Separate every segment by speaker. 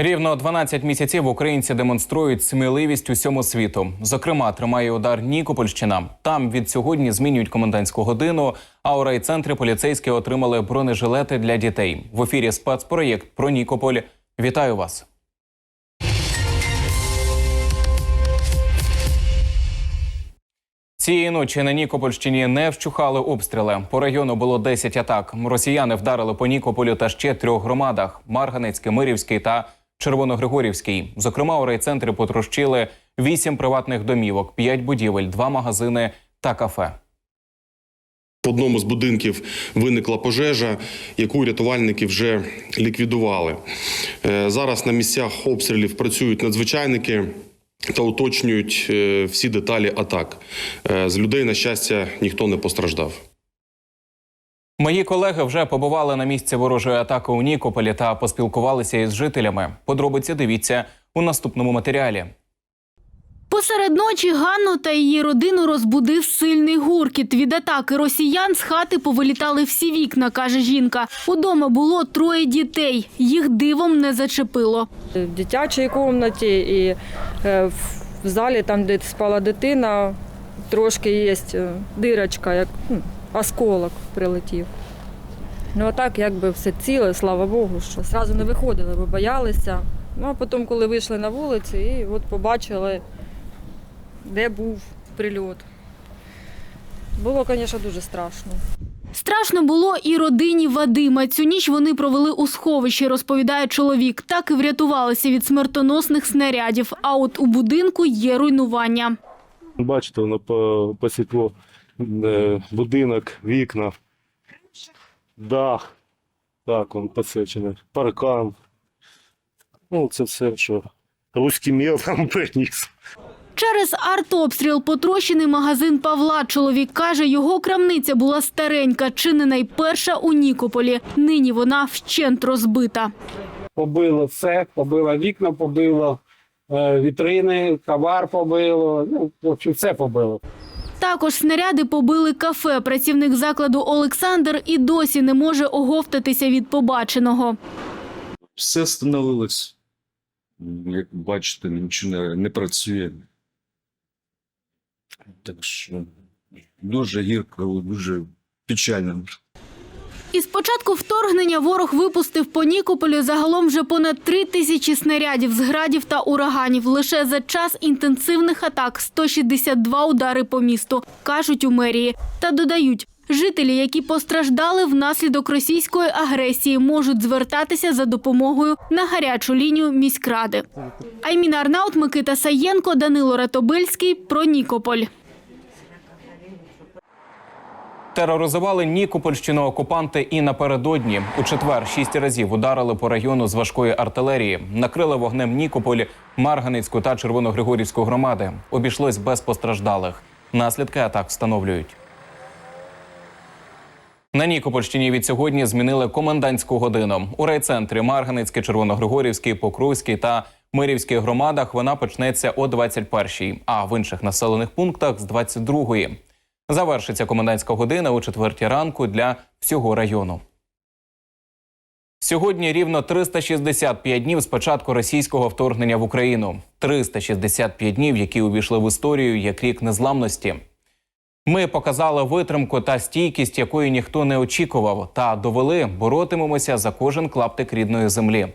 Speaker 1: Рівно 12 місяців українці демонструють сміливість усьому світу. Зокрема, тримає удар Нікопольщина. Там від сьогодні змінюють комендантську годину. А у райцентрі поліцейські отримали бронежилети для дітей. В ефірі спецпроєкт про Нікополь. Вітаю вас. Цієї ночі на Нікопольщині не вщухали обстріли. По району було 10 атак. Росіяни вдарили по Нікополю та ще трьох громадах: Марганецький, Мирівський та Червоногригорівський. Зокрема, у райцентрі потрощили 8 приватних домівок, 5 будівель, 2 магазини та кафе.
Speaker 2: В одному з будинків виникла пожежа, яку рятувальники вже ліквідували. Е, Зараз на місцях обстрілів працюють надзвичайники та уточнюють е, всі деталі атак. Е, З людей, на щастя, ніхто не постраждав.
Speaker 1: Мої колеги вже побували на місці ворожої атаки у Нікополі та поспілкувалися із жителями. Подробиці дивіться у наступному матеріалі.
Speaker 3: Посеред ночі Ганну та її родину розбудив сильний гуркіт. Від атаки росіян з хати повилітали всі вікна, каже жінка. Удома було троє дітей. Їх дивом не зачепило.
Speaker 4: в дитячій кімнаті і е, в- в залі, там, де спала дитина, трошки є е, дирочка, як ну, осколок прилетів. Ну а так, якби все ціле, слава Богу, що зразу не виходили, бо боялися. Ну а потім, коли вийшли на вулиці, і от побачили, де був прильот. Було, звісно, дуже страшно.
Speaker 3: Страшно було і родині Вадима. Цю ніч вони провели у сховищі, розповідає чоловік. Так і врятувалися від смертоносних снарядів. А от у будинку є руйнування.
Speaker 5: Бачите, воно по- посікло е, будинок, вікна, дах. Так, он посечений, паркан. Ну, це все, що руський мір там приніс.
Speaker 3: Через артобстріл потрощений магазин Павла. Чоловік каже, його крамниця була старенька, чи не найперша у Нікополі. Нині вона вщент розбита.
Speaker 6: побило все, побило вікна, побило е, вітрини, товар побило. Ну, в общем, все побило.
Speaker 3: Також снаряди побили кафе. Працівник закладу Олександр і досі не може оговтатися від побаченого.
Speaker 7: все становилось. Як бачите, нічого не, працює. Так що дуже гірко, дуже печально.
Speaker 3: Із початку вторгнення ворог випустив по Нікополю загалом вже понад три тисячі снарядів з градів та ураганів. Лише за час інтенсивних атак 162 удари по місту, кажуть у мерії. Та додають, жителі, які постраждали внаслідок російської агресії, можуть звертатися за допомогою на гарячу лінію міськради. Айміна Арнаут, Микита Саєнко, Данило Ратобильський про Нікополь.
Speaker 1: Тероризували Нікопольщину окупанти і напередодні. У четвер шість разів ударили по району з важкої артилерії. Накрили вогнем Нікополь, Марганецьку та Червоногригорівську громади. Обійшлось без постраждалих. Наслідки атак встановлюють. На Нікопольщині від сьогодні змінили комендантську годину. У райцентрі Марганецький, Червоногригорівський, Покровський та Мирівських громадах вона почнеться о 21-й, а в інших населених пунктах з 22-ї. Завершиться комендантська година о 4 ранку для всього району. Сьогодні рівно 365 днів з початку російського вторгнення в Україну. 365 днів, які увійшли в історію як рік незламності. Ми показали витримку та стійкість, якої ніхто не очікував, та довели, боротимемося за кожен клаптик рідної землі.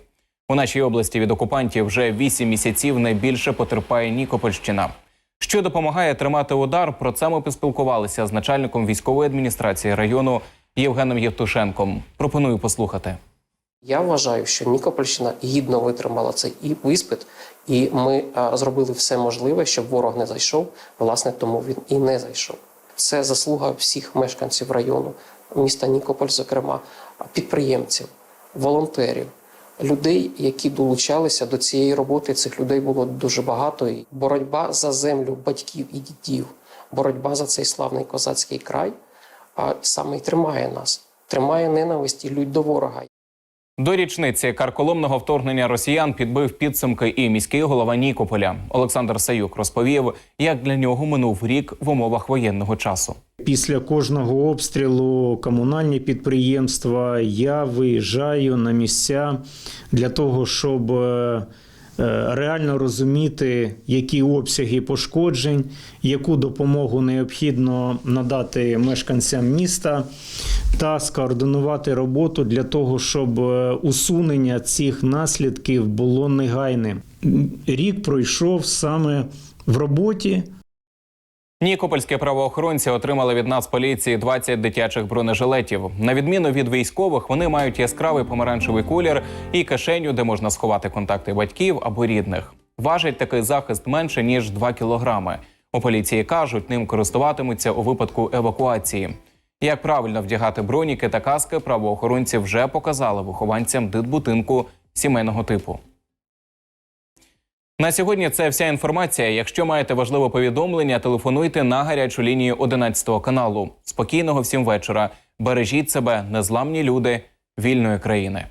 Speaker 1: У нашій області від окупантів вже 8 місяців найбільше потерпає Нікопольщина. Що допомагає тримати удар? Про це ми поспілкувалися з начальником військової адміністрації району Євгеном Євтушенком. Пропоную послухати.
Speaker 8: Я вважаю, що Нікопольщина гідно витримала цей і- іспит, і ми а, зробили все можливе, щоб ворог не зайшов. Власне, тому він і не зайшов. Це заслуга всіх мешканців району, міста Нікополь, зокрема, підприємців, волонтерів, людей, які долучалися до цієї роботи. Цих людей було дуже багато. І боротьба за землю батьків і дідів, боротьба за цей славний козацький край, а саме й тримає нас, тримає ненависть і лють до ворога.
Speaker 1: До річниці карколомного вторгнення росіян підбив підсумки і міський голова Нікополя Олександр Саюк розповів, як для нього минув рік в умовах воєнного часу.
Speaker 9: Після кожного обстрілу комунальні підприємства я виїжджаю на місця для того, щоб е, реально розуміти, які обсяги пошкоджень, яку допомогу необхідно надати мешканцям міста, та скоординувати роботу для того, щоб е, усунення цих наслідків було негайним. Рік пройшов саме в роботі.
Speaker 1: Нікопольські правоохоронці отримали від Нацполіції 20 дитячих бронежилетів. На відміну від військових, вони мають яскравий помаранчевий колір і кишеню, де можна сховати контакти батьків або рідних. Важить такий захист менше ніж 2 кілограми. У поліції кажуть, ним користуватимуться у випадку евакуації. Як правильно вдягати броніки та каски, правоохоронці вже показали вихованцям дитбудинку сімейного типу. На сьогодні це вся інформація. Якщо маєте важливе повідомлення, телефонуйте на гарячу лінію 11 каналу. Спокійного всім вечора. Бережіть себе, незламні люди вільної країни.